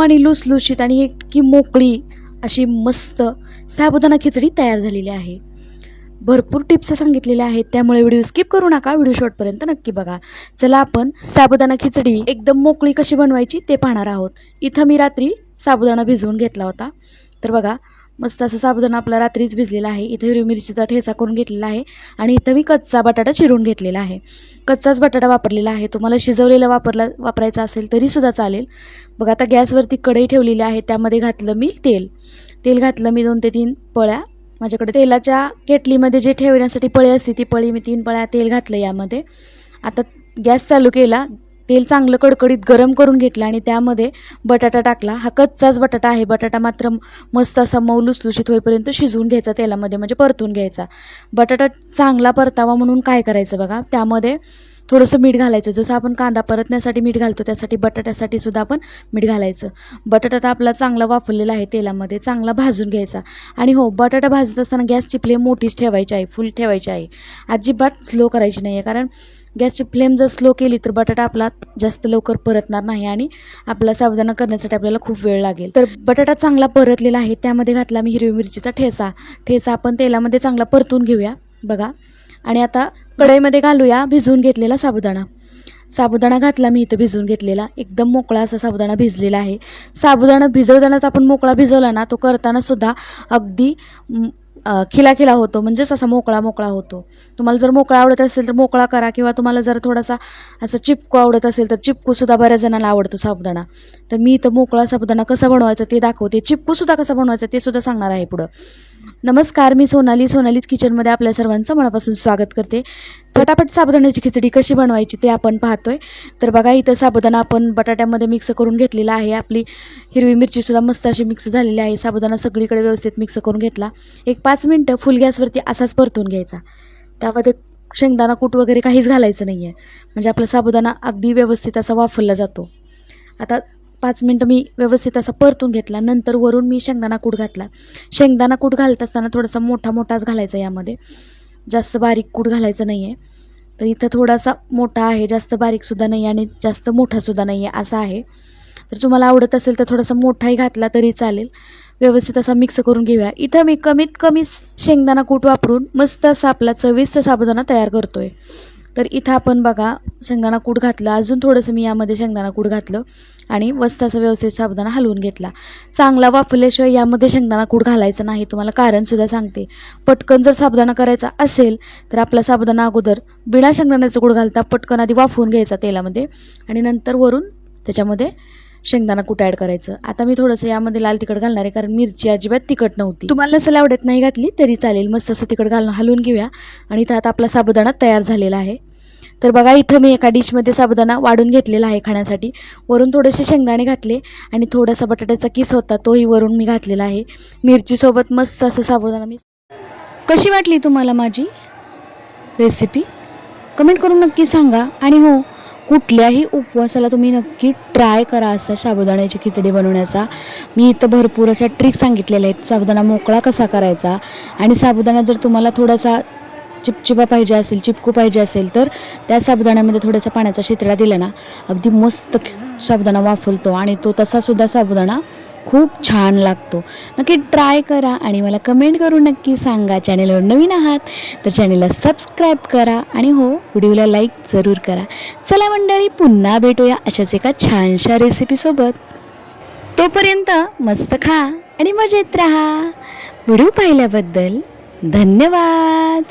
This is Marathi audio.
आणि लुसलुशीत आणि इतकी मोकळी अशी मस्त साबुदाणा खिचडी तयार झालेली आहे. भरपूर टिप्स सांगितलेल्या आहेत त्यामुळे व्हिडिओ स्किप करू नका व्हिडिओ शॉर्टपर्यंत नक्की बघा. चला आपण साबुदाणा खिचडी एकदम मोकळी कशी बनवायची ते पाहणार आहोत. इथं मी रात्री साबुदाणा भिजवून घेतला होता. तर बघा मस्त असं साबुदाणा आपला रात्रीच भिजलेला आहे. इथं हिरवी मिरचीचा ठेचा करून घेतलेला आहे आणि इथं मी कच्चा बटाटा चिरून घेतलेला आहे. कच्चाच बटाटा वापरलेला आहे. तुम्हाला शिजवलेला वापरला वापरायचा असेल तरीसुद्धा चालेल. बघा आता गॅसवरती कढई ठेवलेली आहे. त्यामध्ये घातलं मी तेल. तेल घातलं मी दोन ते तीन पळ्या. माझ्याकडे तेलाच्या केटलीमध्ये जे ठेवण्यासाठी पळी असते ती पळी मी तीन पळ्या तेल घातलं यामध्ये. आता गॅस चालू केला. तेल चांगलं कडकडीत गरम करून घेतलं आणि त्यामध्ये बटाटा टाकला. हा कच्चाच बटाटा आहे. बटाटा मात्र मस्त असा मऊ लुसलुशीत होईपर्यंत शिजवून घ्यायचा तेलामध्ये म्हणजे परतून घ्यायचा. बटाटा चांगला परतावा म्हणून काय करायचं बघा? त्यामध्ये थोडंसं मीठ घालायचं. जसं आपण कांदा परतण्यासाठी मीठ घालतो त्यासाठी बटाट्यासाठी सुद्धा आपण मीठ घालायचं. बटाटा तर आपला चांगला वापरलेला आहे तेलामध्ये चांगला भाजून घ्यायचा. आणि हो बटाटा भाजत असताना गॅसची फ्लेम मोठीच ठेवायची आहे फुल ठेवायची आहे. अजिबात स्लो करायची नाही आहे कारण गॅसची फ्लेम जर स्लो केली तर बटाटा आपला जास्त लवकर परतणार नाही आणि आपला साबुदाणा करण्यासाठी आपल्याला खूप वेळ लागेल. तर बटाटा चांगला परतलेला आहे त्यामध्ये घातला मी हिरवी मिरचीचा ठेसा ठेसा आपण तेलामध्ये चांगला परतून घेऊया बघा. आणि आता कढईमध्ये घालूया भिजवून घेतलेला साबुदाणा. साबुदाणा घातला मी इथं भिजवून घेतलेला. एकदम मोकळा असा साबुदाणा भिजलेला आहे. साबुदाणा भिजवतानाच आपण मोकळा भिजवला ना तो करताना सुद्धा अगदी खिलाखिला होतो म्हणजेच असा मोकळा मोकळा होतो. तुम्हाला जर मोकळा आवडत असेल तर मोकळा करा किंवा तुम्हाला जर थोडासा असं चिपकू आवडत असेल तर चिपकूसुद्धा बऱ्याच जणांना आवडतो साबुदाणा. तर मी इथं मोकळा साबुदाणा कसा बनवायचा ते दाखवते. चिपकूसुद्धा कसा बनवायचा ते सुद्धा सांगणार आहे पुढं. नमस्कार मी सोनाली. सोनालीच किचनमध्ये आपल्या सर्वांचं मनापासून स्वागत करते. फटाफट साबुदाण्याची खिचडी कशी बनवायची ते आपण पाहतोय. तर बघा इथं साबुदाणा आपण बटाट्यामध्ये मिक्स करून घेतलेला आहे. आपली हिरवी मिरचीसुद्धा मस्त अशी मिक्स झालेली आहे. साबुदाणा सगळीकडे व्यवस्थित मिक्स करून घेतला. एक पाच मिनटं फुल गॅसवरती असाच परतून घ्यायचा. त्यामध्ये शेंगदाणा कूट वगैरे काहीच घालायचं नाही आहे म्हणजे आपला साबुदाणा अगदी व्यवस्थित असा वाफरला जातो. आता पाच मिनटं मी व्यवस्थित असा परतून घेतला. नंतर वरून मी शेंगदाणा कूट घातला. शेंगदाणा कूट घालत असताना थोडासा मोठा मोठाच घालायचा यामध्ये. जास्त बारीक कूट घालायचं नाही आहे तर इथं थोडासा मोठा आहे जास्त बारीकसुद्धा नाही आणि जास्त मोठासुद्धा नाही आहे असा आहे. तर तुम्हाला आवडत असेल तर थोडासा मोठाही घातला तरी चालेल. व्यवस्थित असा मिक्स करून घेऊया. इथं मी कमीत कमी शेंगदाणा कूट वापरून मस्त असा आपला चविष्ट साबुदाणा तयार करतो आहे तर इथं आपण बघा शेंगदाणा कूट घातलं. अजून थोडंसं मी यामध्ये शेंगदाणा कूट घातलं आणि वस्ताचा व्यवस्थित साबुदाणा हलवून घेतला. चांगला वाफरल्याशिवाय यामध्ये शेंगदाणा कूट घालायचं नाही तुम्हाला कारणसुद्धा सांगते. पटकन जर साबुदाणा करायचा असेल तर आपला साबुदाणा अगोदर बिना शेंगदाण्याचं कूट घालता पटकन आधी वाफवून घ्यायचा तेलामध्ये आणि नंतर वरून त्याच्यामध्ये शेंगदाणा कुठं ॲड करायचं? आता मी थोडंसं यामध्ये लाल तिखट घालणार आहे कारण मिरची अजिबात तिखट नव्हती. तुम्हाला नसेल आवडत नाही घातली तरी चालेल. मस्त असं तिखट घालून हलवून घेऊया. आणि इथं आता आपला साबुदाणा तयार झालेला आहे. तर बघा इथं मी एका डिशमध्ये साबुदाणा वाढून घेतलेला आहे खाण्यासाठी. वरून थोडेसे शेंगदाणे घातले आणि थोडासा बटाट्याचा किस होता तोही वरून मी घातलेला आहे. मिरचीसोबत मस्त असं साबुदाणा मी कशी वाटली तुम्हाला माझी रेसिपी कमेंट करून नक्की सांगा. आणि हो कुठल्याही उपवासाला तुम्ही नक्की ट्राय करा असा साबुदाण्याची खिचडी बनवण्याचा. मी इथं भरपूर अशा ट्रिक सांगितलेल्या आहेत. साबुदाणा मोकळा कसा करायचा? आणि साबुदाणा जर तुम्हाला थोडासा चिपचिपा पाहिजे असेल चिपकू पाहिजे असेल तर त्या साबुदाण्यामध्ये थोडासा पाण्याचा शितळा दिला ना अगदी मस्त साबुदाणा वाफलतो आणि तो तसासुद्धा साबुदाणा खूप छान लागतो. नक्की ट्राय करा आणि मला कमेंट करून नक्की सांगा. चॅनेलवर नवीन आहात तर चॅनेलला सबस्क्राईब करा आणि हो व्हिडिओला लाईक जरूर करा. चला मंडळी पुन्हा भेटूया अशाच एका छानशा रेसिपीसोबत तोपर्यंत मस्त खा आणि मजेत राहा. व्हिडिओ पाहिल्याबद्दल धन्यवाद.